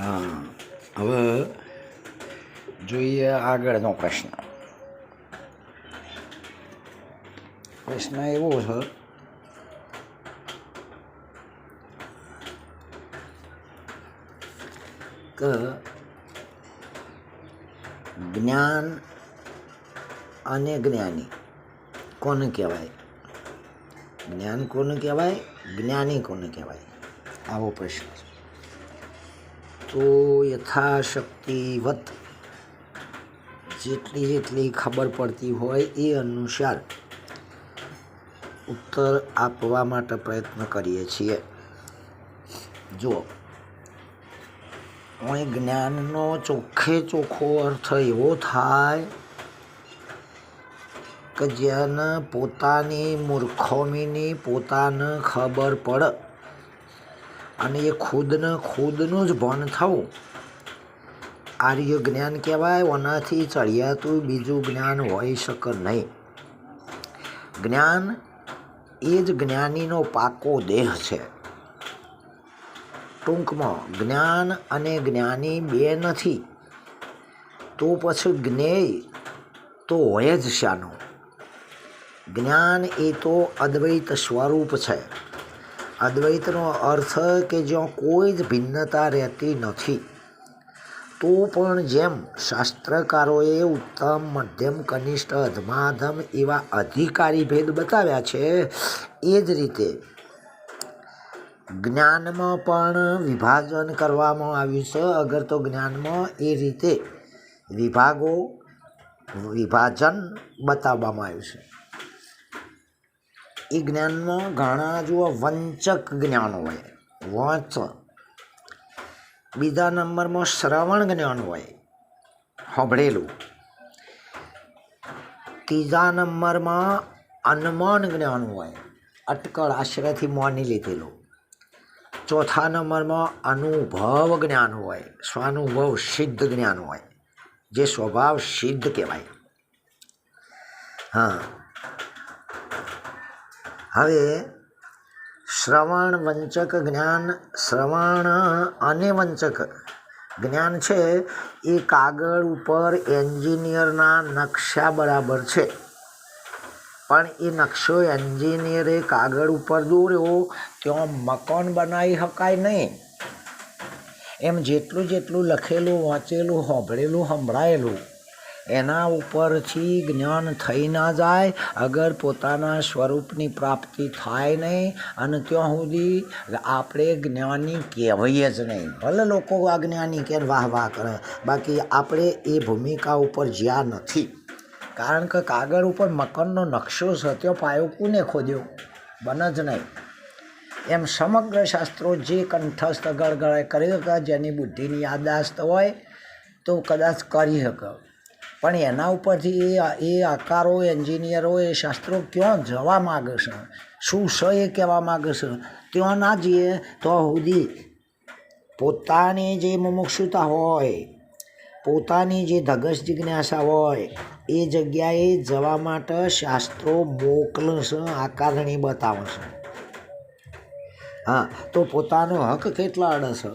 હા, હવે જોઈએ આગળનો પ્રશ્ન. પ્રશ્ન એવો છે, કે જ્ઞાન અને જ્ઞાની કોને કહેવાય? જ્ઞાન કોને કહેવાય? જ્ઞાની કોને કહેવાય? આવો પ્રશ્ન છે. તો યથાશક્તિવત. જેટલી જેટલી ખબર પડતી હોય એ અનુસાર ઉત્તર આપવા માટે પ્રયત્ન કરીએ છીએ. જો અહીં જ્ઞાનનો ચોખ્ખે ચોખ્ખો અર્થ એવો થાય કે જેને પોતાની મૂર્ખોમીની પોતાને ખબર પડે. અને એ ખુદને ખુદનું જ ભણ થવું. આર્ય જ્ઞાન કહેવાય, ઓનાથી ચડિયાતું બીજું જ્ઞાન હોઈ શકે નહીં. જ્ઞાન એ જ જ્ઞાનીનો પાકો દેહ છે. ટૂંકમાં, જ્ઞાન અને જ્ઞાની બે નથી. તો પછી જ્ઞેય તો હોય જ શાનું. જ્ઞાન એ તો અદ્વૈત સ્વરૂપ છે. અદ્વૈતનો અર્થ કે જ્યાં કોઈ જ ભિન્નતા રહેતી નથી. તો પણ જેમ શાસ્ત્રકારોએ ઉત્તમ, મધ્યમ, કનિષ્ઠ, અધમાધમ એવા અધિકારી ભેદ બતાવ્યા છે, એ જ રીતે જ્ઞાનમાં પણ વિભાજન કરવામાં આવ્યું છે. અગર તો જ્ઞાનમાં એ રીતે વિભાગો, વિભાજન બતાવવામાં આવ્યું છે. એ જ્ઞાનમાં ઘણા જુઓ વંચક જ્ઞાન હોય. વાંચ. બીજા નંબરમાં શ્રવણ જ્ઞાન હોય. સાંભળેલું ત્રીજા નંબરમાં અનુમાન જ્ઞાન હોય. અટકળ આશ્રયથી માની લીધેલું. ચોથા નંબરમાં અનુભવ જ્ઞાન હોય. સ્વાનુભવ સિદ્ધ જ્ઞાન હોય. જે સ્વભાવ સિદ્ધ કહેવાય. હા. હવે શ્રવણ વંચક જ્ઞાન, શ્રવણ અને વંચક. જ્ઞાન છે, એ કાગળ ઉપર એન્જિનિયરના નકશા બરાબર છે. પણ એ નકશો એન્જિનિયરે કાગળ ઉપર દોર્યો, ત્યાં મકાન બનાવી શકાય નહીં. એમ જેટલું જેટલું લખેલું, વાંચેલું, સાંભળેલું, સંભળાયેલું. એના ઉપરથી જ્ઞાન થઈ ના જાય, અગર પોતાના સ્વરૂપની પ્રાપ્તિ થાય નહીં, અને ત્યાં સુધી આપણે જ્ઞાની કહેવાય જ નહીં. ભલે લોકો આ જ્ઞાની કે વાહ વાહ કરે, બાકી આપણે એ ભૂમિકા ઉપર જ્યાં નથી. કારણ કે કાગળ ઉપર મકાનનો નકશો સત્યો પાયો કોને ખોદ્યો? બને જ નહીં. એમ સમગ્ર શાસ્ત્રો જે કંઠસ્થ ગળગળાય કરી શકે જેની બુદ્ધિની યાદાસ્ત હોય, તો કદાચ કરી શકે. પણ એના ઉપરથી એ એ આકારો, એન્જિનિયરો, એ શાસ્ત્રો ક્યાં જવા માગે છે? શું છે એ કહેવા માગે છે? ત્યાં ના જઈએ તો સુધી પોતાની જે મુમુક્ષુતા હોય, પોતાની જે ધગસ જિજ્ઞાસા હોય, એ જગ્યાએ જવા માટે શાસ્ત્રો મોકલશે આકારણી બતાવશે હા, તો પોતાનો હક કેટલા અડશે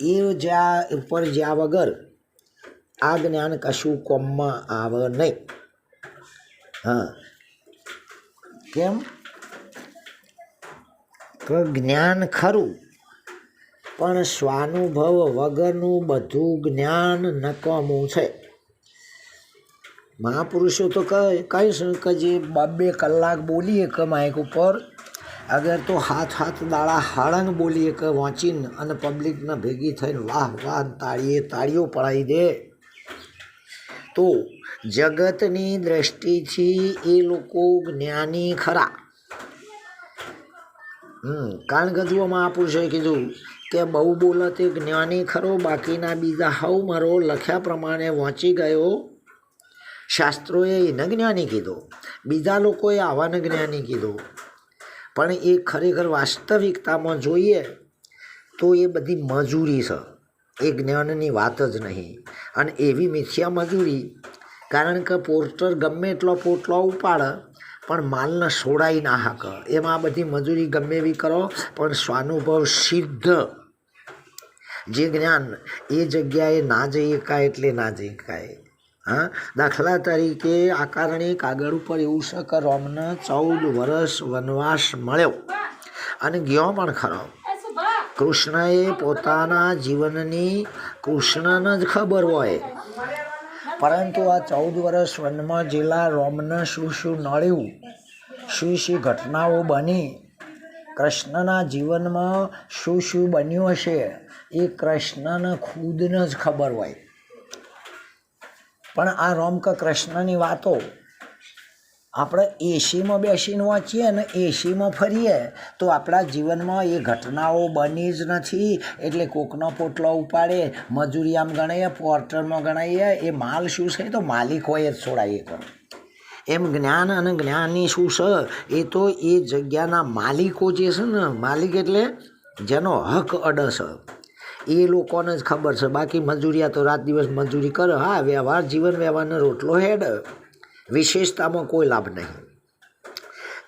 એ જ્યાં, ઉપર જ્યાં વગર આ જ્ઞાન કશું કોમમાં આવે નહીં હા કેમ કે જ્ઞાન ખરું પણ સ્વાનુભવ વગરનું બધું જ્ઞાન નકામું છે મહાપુરુષો તો કહીશ કે જે બબે કલાક બોલીએ કે માઇક ઉપર અગર તો હાથ હાથ દાડા હાળંગ બોલીએ કે વાંચીને અને પબ્લિકને ભેગી થઈને વાહ વાહ તાળીએ તાળીઓ પડાવી દે તો જગતની દ્રષ્ટિથી એ લોકો જ્ઞાની ખરા. કારણ કે આ મહાપુરુષોએ કીધું કે બહુ બોલત તે જ્ઞાની ખરો, બાકીના બીજા હવ મારો લખ્યા પ્રમાણે વાંચી ગયો. શાસ્ત્રોએ એને જ્ઞાની કીધો, બીજા લોકોએ આવાને જ્ઞાની કીધું. પણ એ ખરેખર વાસ્તવિકતામાં જોઈએ તો એ બધી મજૂરી છે. એ જ્ઞાનની વાત જ નહીં. અને એવી મિથ્યા મજૂરી, કારણ કે પોર્ટર ગમે એટલો પોટલો ઉપાડે, પણ માલને સોડાઈ ના હાક. એમાં આ બધી મજૂરી ગમે એવી કરો, પણ સ્વાનુભવ સિદ્ધ. જે જ્ઞાન એ જગ્યાએ ના જઈ શકાય એટલે ના જઈ શકાય. હા? દાખલા તરીકે આકારણે કાગળ ઉપર એવું છે કે રોમને ચૌદ વર્ષ વનવાસ મળ્યો. અને ગયો પણ ખરો. કૃષ્ણએ પોતાના જીવનની કૃષ્ણને જ ખબર હોય. પરંતુ આ ચૌદ વર્ષ વનમાં જેલા રોમને શું શું નળ્યું શું શું ઘટનાઓ બની, કૃષ્ણના જીવનમાં શું શું બન્યું હશે, એ કૃષ્ણને ખુદને જ ખબર હોય. પણ આ રોમ કૃષ્ણની વાતો આપણે એસીમાં બેસીને વાંચીએ ને એસીમાં ફરીએ, તો આપણા જીવનમાં એ ઘટનાઓ બની જ નથી. એટલે કોકનો પોટલો ઉપાડે, મજૂરી આમ ગણાઈએ, પોર્ટરમાં ગણાઈએ, એ માલ શું છે તો માલિકોએ જ છોડાવીએ કરો એમ જ્ઞાન અને જ્ઞાની શું છે? એ તો એ જગ્યાના માલિકો જે છે ને, માલિક એટલે જેનો હક અડે એ લોકોને જ ખબર છે. બાકી મજૂરિયા તો રાત દિવસ મજૂરી કરે. હા, વ્યવહાર જીવન વ્યવહારનો રોટલો હેડ. વિશેષતામાં કોઈ લાભ નહીં.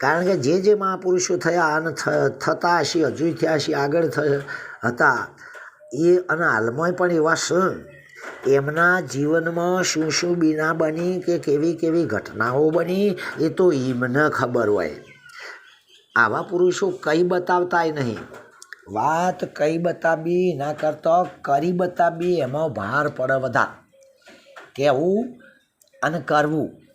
કારણ કે જે જે મહાપુરુષો થયા અને થતા હશે, હજુ થયા હશે, આગળ હતા, એ અને હાલમાં પણ એવા શું એમના જીવનમાં શું શું બીના બની કે કેવી કેવી ઘટનાઓ બની, એ તો એમને ખબર હોય. આવા પુરુષો કંઈ બતાવતાય નહીં. વાત કંઈ બતાવી ના કરતો, કરી બતાવી, એમાં ભાર પડે બધા. કહેવું અને કરવું.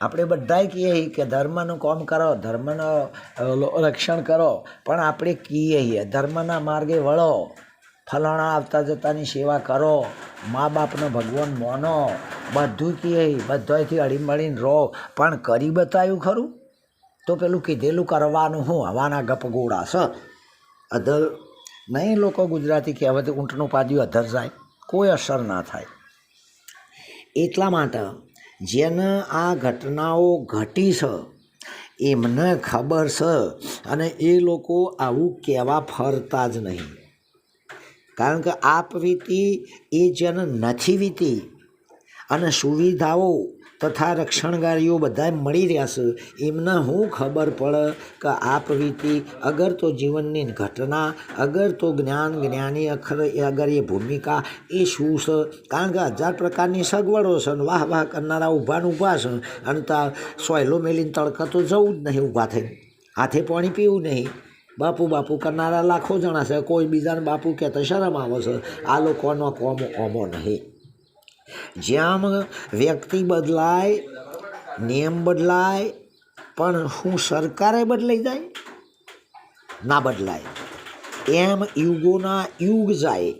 આપણે બધાય કહીએ છીએ કે ધર્મનું કામ કરો, ધર્મનું રક્ષણ કરો, પણ આપણે કહીએ છીએ ધર્મના માર્ગે વળો, ફલાણા આવતા જતાની સેવા કરો, મા બાપનો ભગવાન મોનો, બધું કહીએ બધાથી અડીમળીને રહો. પણ કરી બતાવ્યું ખરું? તો પેલું કીધેલું કરવાનું હું? હવાના ગપગોળા છે અધર, નહીં લોકો ગુજરાતી કહેવત, ઊંટનું પાદ્યું અધર જાય, કોઈ અસર ના થાય. એટલા માટે જેને આ ઘટનાઓ ઘટી છે એમને ખબર છે અને એ લોકો આવું કહેવા ફરતા જ નહીં. કારણ કે આપ વીતી એ જેને નથી વીતી. અને સુવિધાઓ તથા રક્ષણગારીઓ બધા મળી રહ્યા છે. એમને હું ખબર પડે કે આપ પ્રવૃત્તિ અગર તો જીવનની ઘટના, અગર તો જ્ઞાન, જ્ઞાની અખર, એ અગર એ ભૂમિકા, એ શું છે? કારણ કે હજાર પ્રકારની સગવડો છે ને વાહ વાહ કરનારા ઊભા ઊભા છે. અને તા સોયલો મેલીને તડકા તો જવું જ નહીં, ઊભા થઈને. હાથે પાણી પીવું નહીં. બાપુ બાપુ કરનારા લાખો જણા છે. કોઈ બીજાને બાપુ કહેતા શરમ આવે છે. આ લોકોનો કોમો ઓમો નહીં. જેમ વ્યક્તિ બદલાય, નિયમ બદલાય, પણ શું સરકારે બદલાઈ જાય? ના બદલાય. એમ યુગોના યુગ જાય.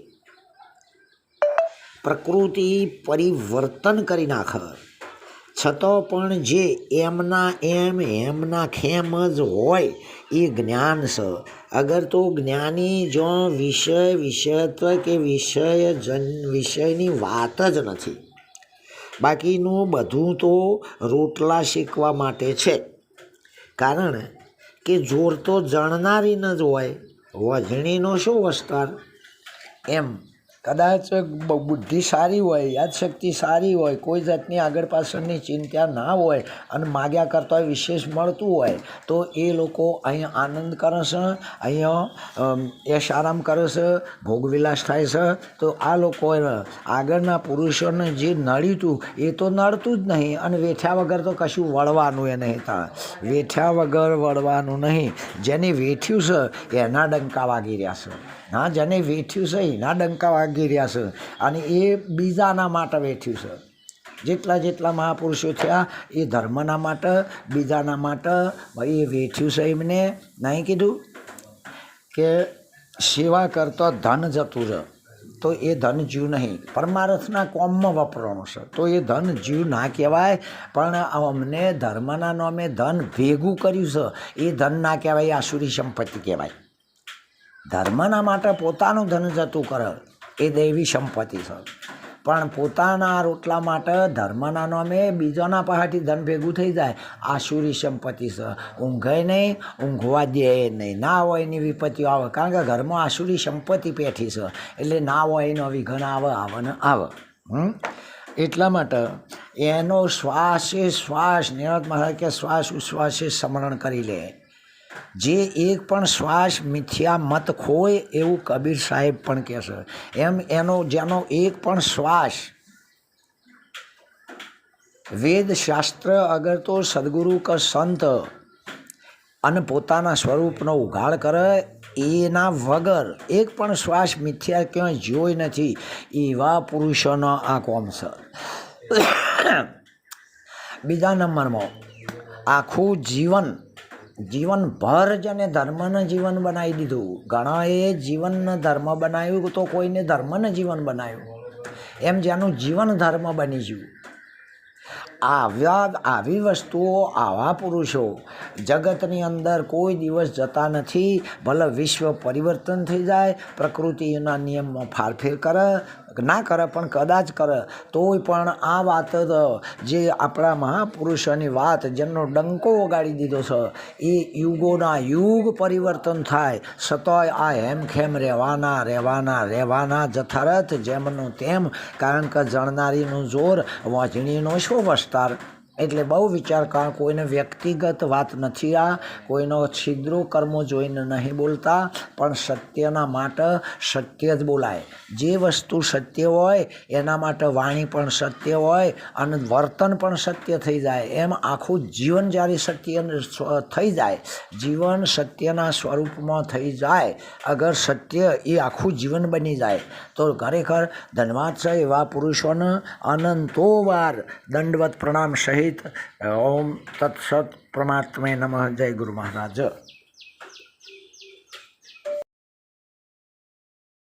પ્રકૃતિ પરિવર્તન કરી નાખે. છતાં પણ જે એમના એમ, એમના ખેમ જ હોય, એ જ્ઞાન છે. અગર તો જ્ઞાની જો વિષય વિષયત્વ કે વિષય જન વિષયની વાત જ નથી. બાકીનું બધું તો રોટલા શીખવા માટે છે. કારણ કે જોર તો જણનારી ન જ હોય. વજણીનો શું વસ્તાર? એમ. કદાચ બુદ્ધિ સારી હોય, યાદશક્તિ સારી હોય, કોઈ જાતની આગળ પાછળની ચિંતા ના હોય અને માગ્યા કરતાં વિશેષ મળતું હોય, તો એ લોકો અહીંયા આનંદ કરે છે, અહીંયા યશ આરામ કરે છે ભોગવિલાસ થાય છે. તો આ લોકો આગળના પુરુષોને જે નડ્યું એ તો નડતું જ નહીં અને વેઠ્યા વગર તો કશું વળવાનું એ નહીં તા. વેઠ્યા વગર વળવાનું નહીં. જેને વેઠ્યું છે, એના ડંકા વાગી રહ્યા છે. હા જેને વેઠ્યું છે, એના ડંકા વાગી રહ્યા છે. અને એ બીજાના માટે વેઠ્યું છે. જેટલા જેટલા મહાપુરુષો થયા, એ ધર્મના માટે, બીજાના માટે, ભાઈ, એ વેઠ્યું છે એમને. નહીં કીધું? કે સેવા કરતો ધન જતું રહે, તો એ ધન જીવ નહીં. પરમાર્થના કોમમાં વપરાણું છે. તો એ ધન જીવ ના કહેવાય, પણ અમને ધર્મના નામે ધન ભેગું કર્યું છે. એ ધન ના કહેવાય, આસુરી સંપત્તિ કહેવાય. ધર્મના માટે પોતાનું ધન જતું કરે એ દૈવી સંપત્તિ છે. પણ પોતાના રોટલા માટે ધર્મના નામે બીજાના પહાટી ધન ભેગું થઈ જાય આસુરી સંપત્તિ છે. ઊંઘે નહીં, ઊંઘવા દે નહીં. ના હોય એની વિપત્તિઓ આવે. કારણ કે ઘરમાં આસુરી સંપત્તિ પેઠી છે. એટલે ના હોય એનો વિઘન આવે આવે આવે. હમ? એટલા માટે એનો શ્વાસે શ્વાસ નિરત મહારાજ કે શ્વાસ ઉશ્વાસે સ્મરણ કરી લે. જે એક પણ શ્વાસ મિથ્યા મત ખોય એવું કબીર સાહેબ પણ કહેશે એમ એનો, જેનો એક પણ શ્વાસ વેદ શાસ્ત્ર અગર તો સદગુરુ કે સંત અને પોતાના સ્વરૂપનો ઉઘાડ કરે, એના વગર એક પણ શ્વાસ મિથ્યા ક્યાંય જોઈ નથી. એવા પુરુષોનો આ કોમ છે. બીજા નંબરમાં આખું જીવન જીવનભર અને ધર્મને જીવન બનાવી દીધું. ઘણાએ જીવનને ધર્મ બનાવ્યું તો કોઈને ધર્મને જીવન બનાવ્યું. એમ જેનું જીવન ધર્મ બની ગયું. આવ્યા આવી વસ્તુઓ આવા પુરુષો જગતની અંદર કોઈ દિવસ જતા નથી. ભલે વિશ્વ પરિવર્તન થઈ જાય, પ્રકૃતિના નિયમમાં ફારફેર કરે ના કરે, પણ કદાચ કરે, તોય પણ આ વાત જ આપણા મહાપુરુષોની વાત, જેમનો ડંકો વગાડી દીધો છે, એ યુગોના યુગ પરિવર્તન થાય, સતોય આ હેમખેમ રહેવાના રહેવાના રહેવાના જથારથ જેમનું તેમ, કારણ કે જણનારીનું જોર, વાંચણીનો શો વસ્તાર? એટલે બહુ વિચાર કર કોઈને વ્યક્તિગત વાત નથી આ, કોઈનો છિદ્રો કર્મો જોઈને નહીં બોલતા, પણ સત્યના માટે સત્ય જ બોલાય. જે વસ્તુ સત્ય હોય, એના માટે વાણી પણ સત્ય હોય, અને વર્તન પણ સત્ય થઈ જાય. એમ આખું જીવન જ્યારે સત્ય થઈ જાય, જીવન સત્યના સ્વરૂપમાં થઈ જાય, અગર સત્ય એ આખું જીવન બની જાય, તો ખરેખર ધન્યવાદ છે એવા પુરુષોને અનંતો વાર દંડવત પ્રણામ સહિત ઓમ તત્સત પરમાત્મે નમઃ જય ગુરુ મહારાજ